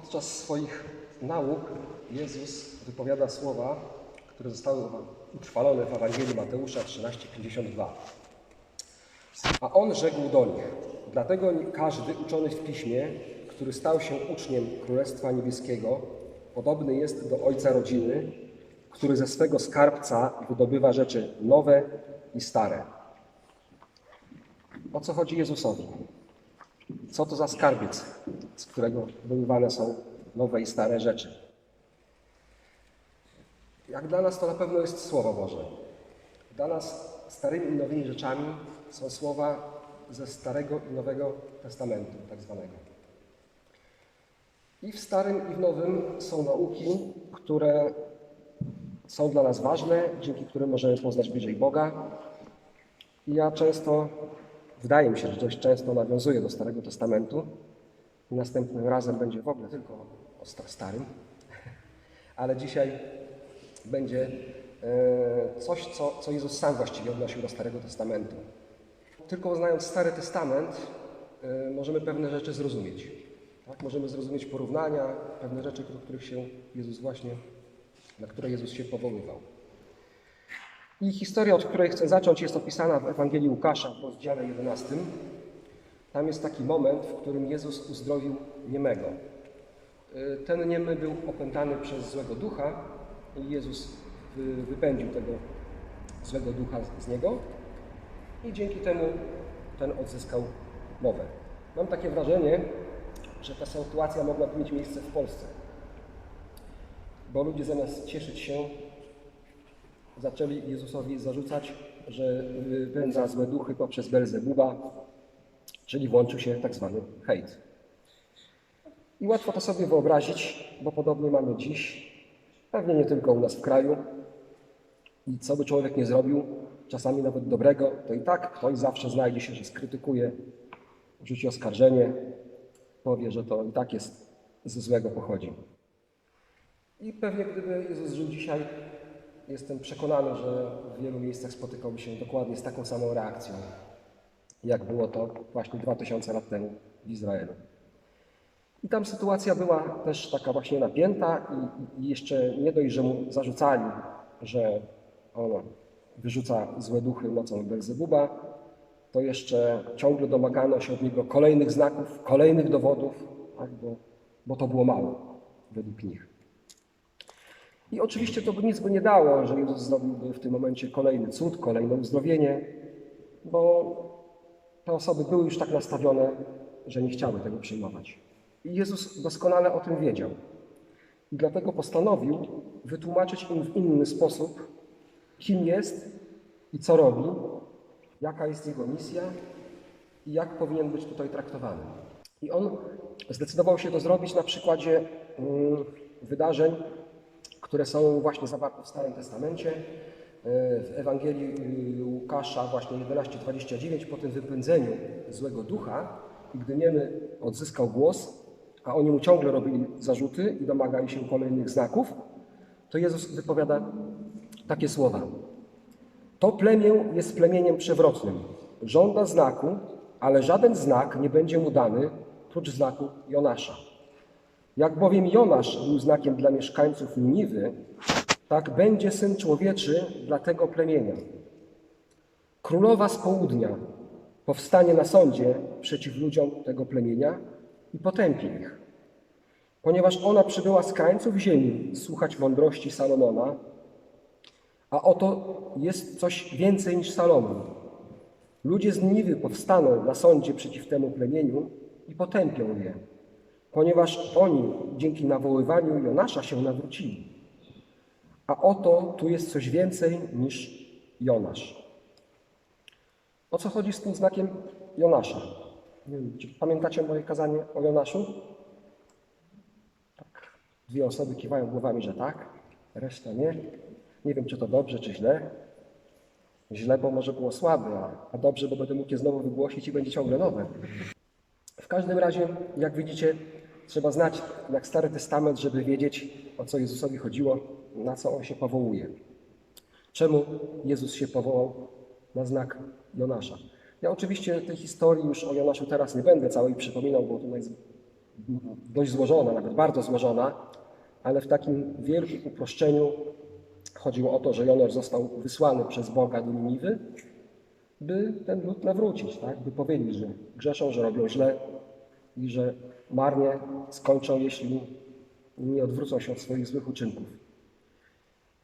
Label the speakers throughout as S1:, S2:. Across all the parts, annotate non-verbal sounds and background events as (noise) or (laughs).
S1: Podczas swoich nauk Jezus wypowiada słowa, które zostały utrwalone w Ewangelii Mateusza 13:52. A on rzekł do nich: Dlatego każdy uczony w piśmie, który stał się uczniem Królestwa Niebieskiego, podobny jest do ojca rodziny, który ze swego skarbca wydobywa rzeczy nowe i stare. O co chodzi Jezusowi? Co to za skarbiec, z którego wydobywane są nowe i stare rzeczy? Jak dla nas to na pewno jest Słowo Boże. Dla nas starymi i nowymi rzeczami są słowa ze Starego i Nowego Testamentu, tak zwanego. I w Starym, i w Nowym są nauki, które są dla nas ważne, dzięki którym możemy poznać bliżej Boga. I ja często, wydaje mi się, że dość często nawiązuję do Starego Testamentu. Następnym razem będzie w ogóle tylko o sta- Starym. (laughs) Ale dzisiaj będzie e, coś, co, co Jezus sam właściwie odnosił do Starego Testamentu. Tylko znając Stary Testament, e, możemy pewne rzeczy zrozumieć. Tak? Możemy zrozumieć porównania, pewne rzeczy, do których się Jezus właśnie, na które Jezus się powoływał. I historia, od której chcę zacząć, jest opisana w Ewangelii Łukasza w rozdziale 11. Tam jest taki moment, w którym Jezus uzdrowił niemego. Y, Ten niemy był opętany przez złego ducha i Jezus wy- wypędził tego złego ducha z niego i dzięki temu ten odzyskał mowę. Mam takie wrażenie, że ta sytuacja mogłaby mieć miejsce w Polsce. Bo ludzie zamiast cieszyć się, zaczęli Jezusowi zarzucać, że wypędza złe duchy poprzez Belzebuba, czyli włączył się tak zwany hejt. I łatwo to sobie wyobrazić, bo podobnie mamy dziś, pewnie nie tylko u nas w kraju. I co by człowiek nie zrobił, czasami nawet dobrego, to i tak ktoś zawsze znajdzie się, że skrytykuje, rzuci oskarżenie, powie, że to i tak jest ze złego pochodzi. I pewnie gdyby Jezus żył dzisiaj, jestem przekonany, że w wielu miejscach spotykałby się dokładnie z taką samą reakcją, jak było to właśnie 2000 lat temu w Izraelu. I tam sytuacja była też taka właśnie napięta i, i jeszcze nie dość, że mu zarzucali, że on wyrzuca złe duchy mocą Belzebuba, to jeszcze ciągle domagano się od niego kolejnych znaków, kolejnych dowodów, tak, bo, bo to było mało według nich. I oczywiście to by nic by nie dało, że Jezus zrobiłby w tym momencie kolejny cud, kolejne uzdrowienie, bo te osoby były już tak nastawione, że nie chciały tego przyjmować. I Jezus doskonale o tym wiedział. I dlatego postanowił wytłumaczyć im w inny sposób, kim jest i co robi, jaka jest jego misja i jak powinien być tutaj traktowany. I on zdecydował się to zrobić na przykładzie mm, wydarzeń, które są właśnie zawarte w Starym Testamencie. E, W Ewangelii y, Łukasza właśnie 11:29 po tym wypędzeniu złego ducha gdy niemy odzyskał głos, a oni mu ciągle robili zarzuty i domagali się kolejnych znaków, to Jezus wypowiada takie słowa. To plemię jest plemieniem przewrotnym. Żąda znaku, ale żaden znak nie będzie mu dany, prócz znaku Jonasza. Jak bowiem Jonasz był znakiem dla mieszkańców Niniwy, tak będzie Syn Człowieczy dla tego plemienia. Królowa z południa powstanie na sądzie przeciw ludziom tego plemienia i potępi ich. Ponieważ ona przybyła z krańców ziemi słuchać mądrości Salomona, a oto jest coś więcej niż Salomon. Ludzie z Niwy powstaną na sądzie przeciw temu plemieniu i potępią je, ponieważ oni dzięki nawoływaniu Jonasza się nawrócili. A oto tu jest coś więcej niż Jonasz. O co chodzi z tym znakiem Jonasza? Nie wiem, czy pamiętacie moje kazanie o Jonaszu? Tak. Dwie osoby kiwają głowami, że tak, reszta nie. Nie wiem, czy to dobrze, czy źle. Źle, bo może było słabe, a, dobrze, bo będę mógł je znowu wygłosić i będzie ciągle nowe. W każdym razie, jak widzicie, trzeba znać jak Stary Testament, żeby wiedzieć, o co Jezusowi chodziło, na co On się powołuje. Czemu Jezus się powołał na znak Jonasza? Ja oczywiście tej historii już o Jonaszu teraz nie będę całej przypominał, bo to naj- dość złożona, nawet bardzo złożona, ale w takim wielkim uproszczeniu chodziło o to, że Jonor został wysłany przez Boga do Niniwy, by ten lud nawrócić, tak? by powiedzieć, że grzeszą, że robią źle i że marnie skończą, jeśli nie odwrócą się od swoich złych uczynków.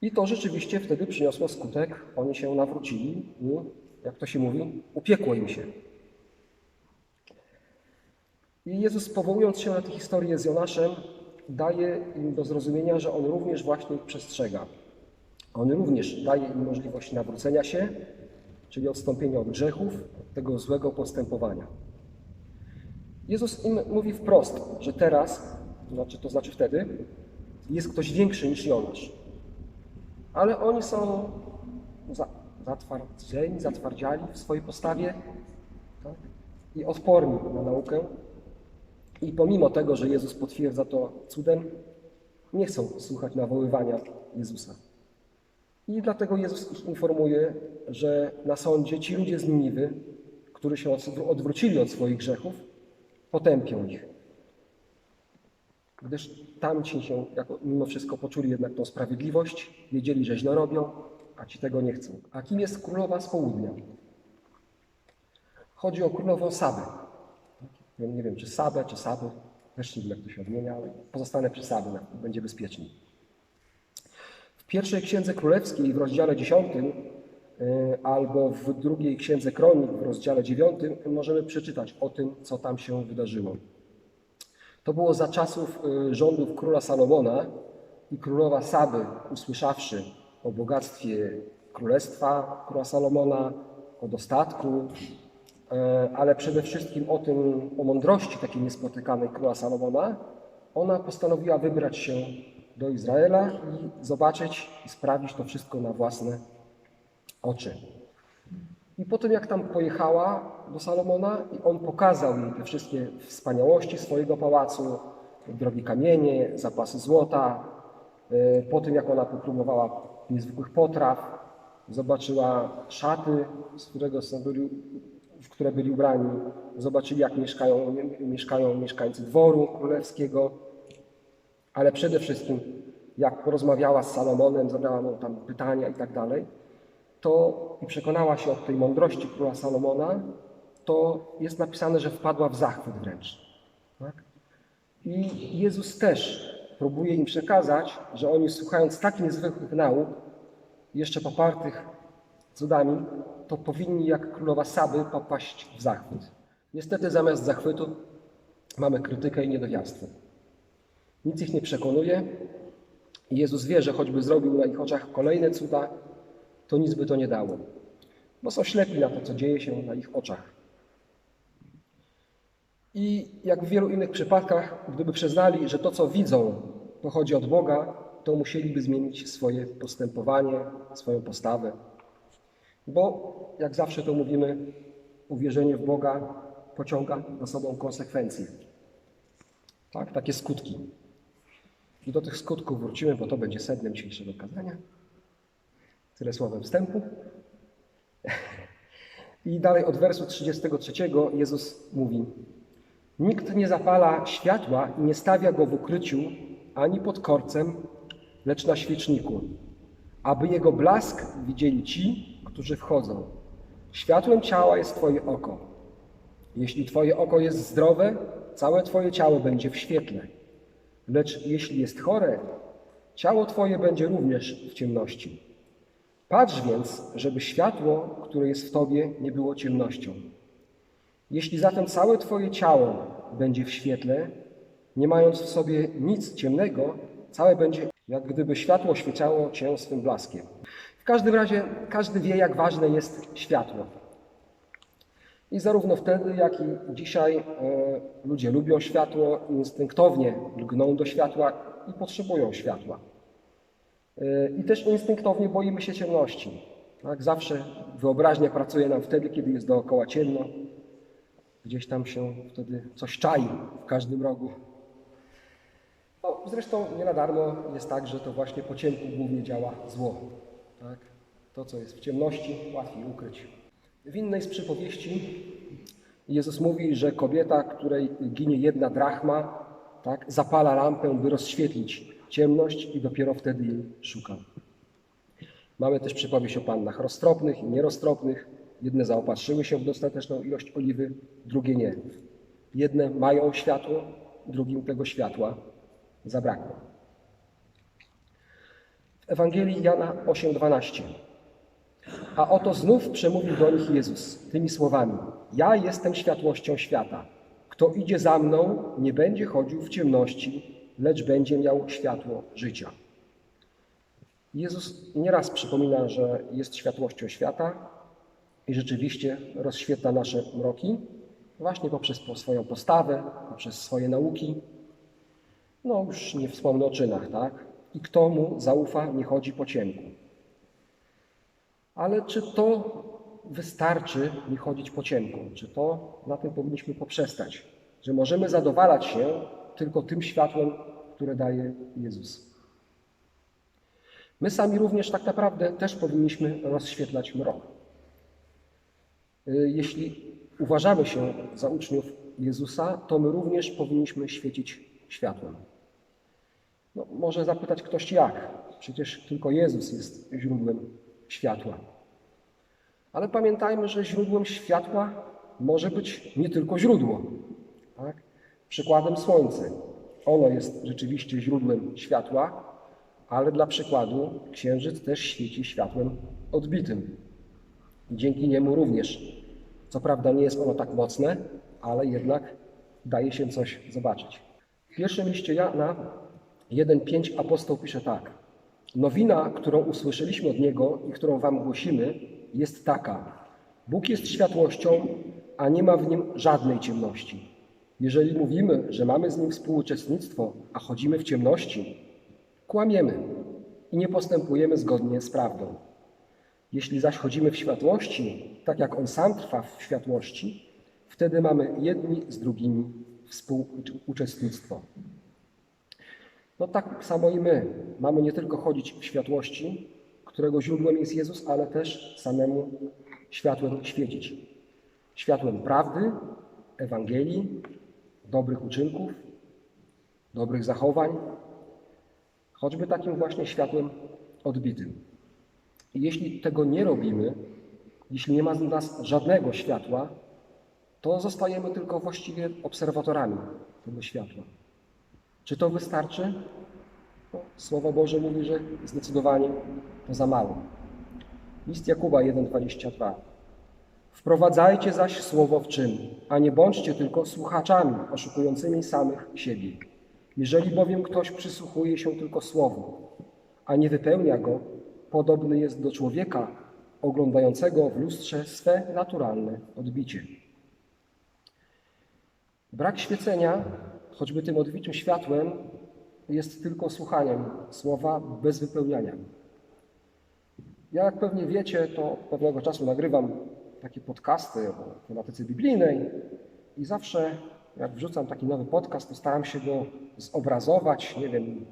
S1: I to rzeczywiście wtedy przyniosło skutek. Oni się nawrócili i, jak to się mówi, upiekło im się. I Jezus, powołując się na tę historię z Jonaszem, daje im do zrozumienia, że On również właśnie ich przestrzega. On również daje im możliwość nawrócenia się, czyli odstąpienia od grzechów, tego złego postępowania. Jezus im mówi wprost, że teraz, to znaczy, to znaczy wtedy, jest ktoś większy niż Jonasz. Ale oni są za, zatwardzeni, zatwardziali w swojej postawie tak? i odporni na naukę. I pomimo tego, że Jezus potwierdza to cudem, nie chcą słuchać nawoływania Jezusa. I dlatego Jezus ich informuje, że na sądzie ci ludzie z Niniwy, którzy się odwrócili od swoich grzechów, potępią ich. Gdyż tamci się jako, mimo wszystko poczuli jednak tą sprawiedliwość, wiedzieli, że źle robią, a ci tego nie chcą. A kim jest królowa z południa? Chodzi o królową Sabę. Nie wiem, czy Sabę, czy Saby. Też nie wiem, jak to się odmienia, ale pozostanę przy Saby, będzie bezpieczniej. W pierwszej Księdze Królewskiej w rozdziale 10 albo w drugiej Księdze Kronik w rozdziale 9 możemy przeczytać o tym, co tam się wydarzyło. To było za czasów y, rządów króla Salomona i królowa Saby, usłyszawszy o bogactwie królestwa króla Salomona, o dostatku, e, ale przede wszystkim o tym, o mądrości takiej niespotykanej króla Salomona, ona postanowiła wybrać się do Izraela i zobaczyć i sprawdzić to wszystko na własne oczy. I potem jak tam pojechała do Salomona i on pokazał jej te wszystkie wspaniałości swojego pałacu, drogie kamienie, zapasy złota. E, po tym jak ona popróbowała niezwykłych potraw, zobaczyła szaty, z którego są byli, w które byli ubrani, zobaczyli jak mieszkają, mieszkają mieszkańcy dworu królewskiego, ale przede wszystkim jak porozmawiała z Salomonem, zadała mu tam pytania i tak dalej to i przekonała się o tej mądrości króla Salomona, to jest napisane, że wpadła w zachwyt wręcz. Tak? I Jezus też próbuje im przekazać, że oni słuchając tak niezwykłych nauk, jeszcze popartych cudami, to powinni jak królowa Saby popaść w zachwyt. Niestety zamiast zachwytu mamy krytykę i niedowiarstwo. Nic ich nie przekonuje. Jezus wie, że choćby zrobił na ich oczach kolejne cuda, to nic by to nie dało, bo są ślepi na to, co dzieje się na ich oczach. I jak w wielu innych przypadkach, gdyby przyznali, że to, co widzą, pochodzi od Boga, to musieliby zmienić swoje postępowanie, swoją postawę. Bo, jak zawsze to mówimy, uwierzenie w Boga pociąga za sobą konsekwencje. Tak, takie skutki. I do tych skutków wrócimy, bo to będzie sednem dzisiejszego kazania. Tyle słowem wstępu. I dalej od wersu 33 Jezus mówi: Nikt nie zapala światła i nie stawia go w ukryciu ani pod korcem, lecz na świeczniku, aby jego blask widzieli ci, którzy wchodzą. Światłem ciała jest Twoje oko. Jeśli Twoje oko jest zdrowe, całe Twoje ciało będzie w świetle. Lecz jeśli jest chore, ciało Twoje będzie również w ciemności. Patrz więc, żeby światło, które jest w Tobie, nie było ciemnością. Jeśli zatem całe Twoje ciało będzie w świetle, nie mając w sobie nic ciemnego, całe będzie jak gdyby światło świeciało Cię swym blaskiem. W każdym razie każdy wie, jak ważne jest światło. I zarówno wtedy, jak i dzisiaj e, ludzie lubią światło, instynktownie lgną do światła i potrzebują światła. E, I też instynktownie boimy się ciemności. Tak? Zawsze wyobraźnia pracuje nam wtedy, kiedy jest dookoła ciemno. Gdzieś tam się wtedy coś czai w każdym rogu. No, zresztą nie na darmo jest tak, że to właśnie po ciemku głównie działa zło. Tak? To, co jest w ciemności, łatwiej ukryć. W innej z przypowieści Jezus mówi, że kobieta, której ginie jedna drachma, tak, zapala lampę, by rozświetlić ciemność i dopiero wtedy jej szuka. Mamy też przypowieść o pannach roztropnych i nieroztropnych. Jedne zaopatrzyły się w dostateczną ilość oliwy, drugie nie. Jedne mają światło, drugim tego światła zabrakło. W Ewangelii Jana 8:12. A oto znów przemówił do nich Jezus tymi słowami: Ja jestem światłością świata. Kto idzie za mną, nie będzie chodził w ciemności, lecz będzie miał światło życia. Jezus nieraz przypomina, że jest światłością świata i rzeczywiście rozświetla nasze mroki, właśnie poprzez po- swoją postawę, poprzez swoje nauki. No już nie wspomnę o czynach, tak? I kto mu zaufa, nie chodzi po ciemku. Ale czy to wystarczy nie chodzić po ciemku? Czy to na tym powinniśmy poprzestać? Że możemy zadowalać się tylko tym światłem, które daje Jezus. My sami również tak naprawdę też powinniśmy rozświetlać mrok. Y, Jeśli uważamy się za uczniów Jezusa, to my również powinniśmy świecić światłem. No, może zapytać ktoś jak? Przecież tylko Jezus jest źródłem światła. Ale pamiętajmy, że źródłem światła może być nie tylko źródło. Tak? Przykładem słońce. Ono jest rzeczywiście źródłem światła, ale dla przykładu księżyc też świeci światłem odbitym. Dzięki niemu również. Co prawda nie jest ono tak mocne, ale jednak daje się coś zobaczyć. W pierwszym liście Jana 1,5 apostoł pisze tak. Nowina, którą usłyszeliśmy od Niego i którą Wam głosimy, jest taka. Bóg jest światłością, a nie ma w Nim żadnej ciemności. Jeżeli mówimy, że mamy z Nim współuczestnictwo, a chodzimy w ciemności, kłamiemy i nie postępujemy zgodnie z prawdą. Jeśli zaś chodzimy w światłości, tak jak On sam trwa w światłości, wtedy mamy jedni z drugimi współuczestnictwo. No tak samo i my. Mamy nie tylko chodzić w światłości, którego źródłem jest Jezus, ale też samemu światłem świecić. Światłem prawdy, Ewangelii, dobrych uczynków, dobrych zachowań, choćby takim właśnie światłem odbitym. I jeśli tego nie robimy, jeśli nie ma z nas żadnego światła, to zostajemy tylko właściwie obserwatorami tego światła. Czy to wystarczy? Słowo Boże mówi, że zdecydowanie to za mało. List Jakuba 1,22 Wprowadzajcie zaś słowo w czyn, a nie bądźcie tylko słuchaczami oszukującymi samych siebie. Jeżeli bowiem ktoś przysłuchuje się tylko słowu, a nie wypełnia go, podobny jest do człowieka oglądającego w lustrze swe naturalne odbicie. Brak świecenia, choćby tym odbitym światłem, jest tylko słuchaniem słowa bez wypełniania. Ja, jak pewnie wiecie, to od pewnego czasu nagrywam takie podcasty o tematyce biblijnej i zawsze jak wrzucam taki nowy podcast, to staram się go zobrazować, nie wiem,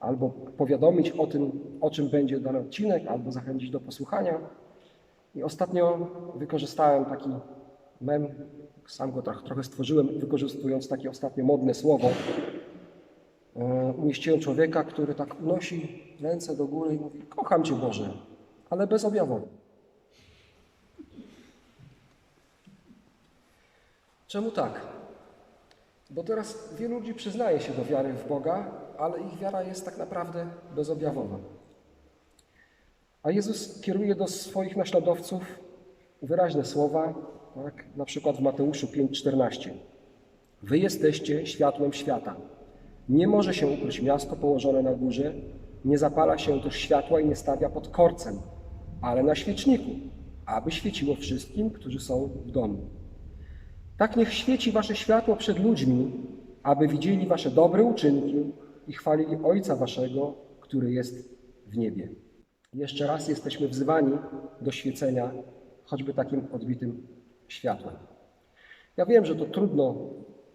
S1: albo powiadomić o tym, o czym będzie dany odcinek, albo zachęcić do posłuchania. I ostatnio wykorzystałem taki mem, sam go trochę, stworzyłem, wykorzystując takie ostatnio modne słowo. E, Umieściłem człowieka, który tak unosi ręce do góry i mówi: Kocham Cię Boże, ale bezobjawowo. Czemu tak? Bo teraz wielu ludzi przyznaje się do wiary w Boga, ale ich wiara jest tak naprawdę bezobjawowa. A Jezus kieruje do swoich naśladowców wyraźne słowa, tak? na przykład w Mateuszu 5,14. Wy jesteście światłem świata. Nie może się ukryć miasto położone na górze, nie zapala się też światła i nie stawia pod korcem, ale na świeczniku, aby świeciło wszystkim, którzy są w domu. Tak niech świeci wasze światło przed ludźmi, aby widzieli wasze dobre uczynki i chwalili Ojca waszego, który jest w niebie. Jeszcze raz jesteśmy wzywani do świecenia choćby takim odbitym światłem. Ja wiem, że to trudno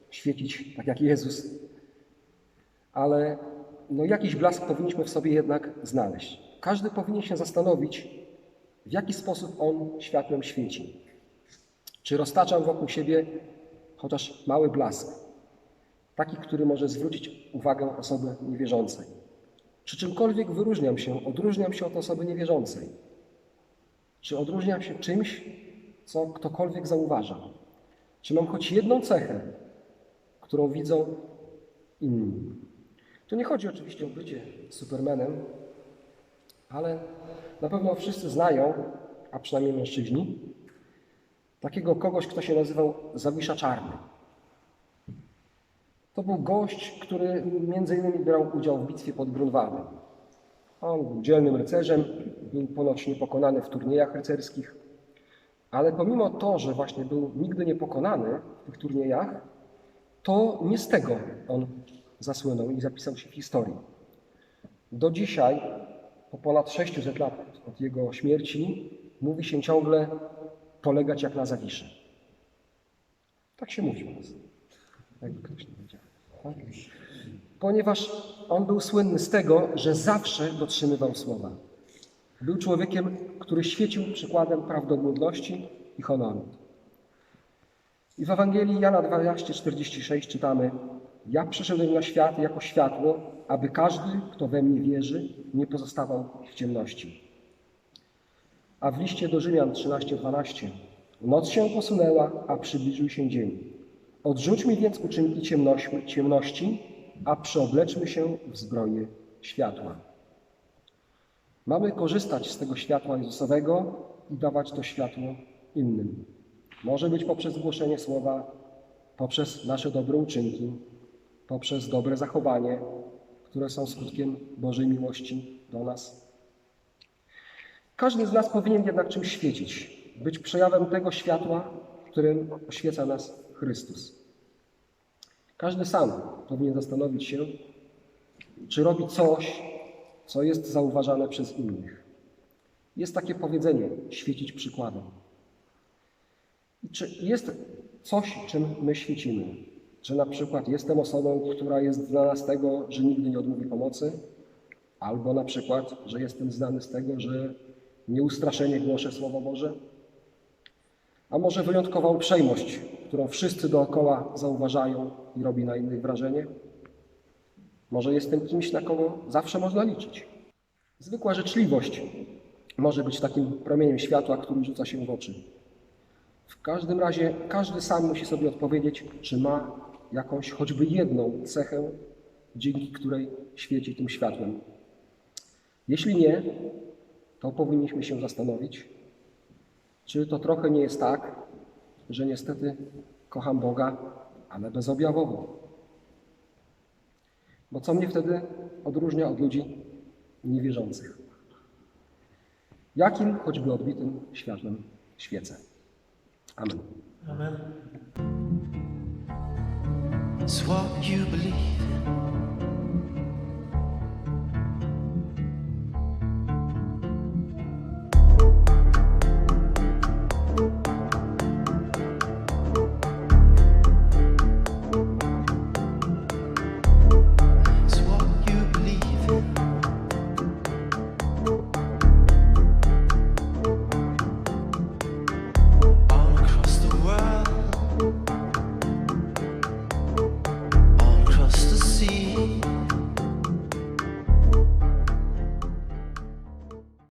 S1: świecić tak jak Jezus, ale no jakiś blask powinniśmy w sobie jednak znaleźć. Każdy powinien się zastanowić, w jaki sposób on światłem świeci. Czy roztaczam wokół siebie chociaż mały blask? Taki, który może zwrócić uwagę osoby niewierzącej. Czy czymkolwiek wyróżniam się, odróżniam się od osoby niewierzącej? Czy odróżniam się czymś, co ktokolwiek zauważa? Czy mam choć jedną cechę, którą widzą inni? Tu nie chodzi oczywiście o bycie supermanem, ale na pewno wszyscy znają, a przynajmniej mężczyźni, takiego kogoś, kto się nazywał Zawisza Czarny. To był gość, który między innymi brał udział w bitwie pod Grunwaldem. On był dzielnym rycerzem, był ponoć niepokonany w turniejach rycerskich, ale pomimo to, że właśnie był nigdy niepokonany w tych turniejach, to nie z tego on zasłynął i zapisał się w historii. Do dzisiaj, po ponad 600 lat od jego śmierci, mówi się ciągle polegać jak na Zawiszy. Tak się mówi u nas. Ktoś nie wiedział. Tak? Ponieważ on był słynny z tego, że zawsze dotrzymywał słowa. Był człowiekiem, który świecił przykładem prawdomówności i honoru. I w Ewangelii Jana 12:46 czytamy: Ja przyszedłem na świat jako światło, aby każdy, kto we mnie wierzy, nie pozostawał w ciemności. A w liście do Rzymian 13:12 Noc się posunęła, a przybliżył się dzień. Odrzućmy więc uczynki ciemności, a przeobleczmy się w zbroję światła. Mamy korzystać z tego światła Jezusowego i dawać to światło innym. Może być poprzez głoszenie słowa, poprzez nasze dobre uczynki, poprzez dobre zachowanie, które są skutkiem Bożej miłości do nas. Każdy z nas powinien jednak czymś świecić, być przejawem tego światła, którym oświeca nas Chrystus. Każdy sam powinien zastanowić się, czy robi coś, co jest zauważane przez innych. Jest takie powiedzenie: świecić przykładem. Czy jest coś, czym my świecimy? Czy na przykład jestem osobą, która jest znana z tego, że nigdy nie odmówi pomocy? Albo na przykład, że jestem znany z tego, że nieustraszenie głoszę Słowo Boże? A może wyjątkową uprzejmość, którą wszyscy dookoła zauważają i robi na innych wrażenie? Może jestem kimś, na kogo zawsze można liczyć? Zwykła życzliwość może być takim promieniem światła, który rzuca się w oczy. W każdym razie każdy sam musi sobie odpowiedzieć, czy ma jakąś choćby jedną cechę, dzięki której świeci tym światłem. Jeśli nie, to powinniśmy się zastanowić, czy to trochę nie jest tak, że niestety kocham Boga, ale bezobjawowo. Bo co mnie wtedy odróżnia od ludzi niewierzących? Jakim choćby odbitym światłem świecę? Amen.
S2: It's what you believe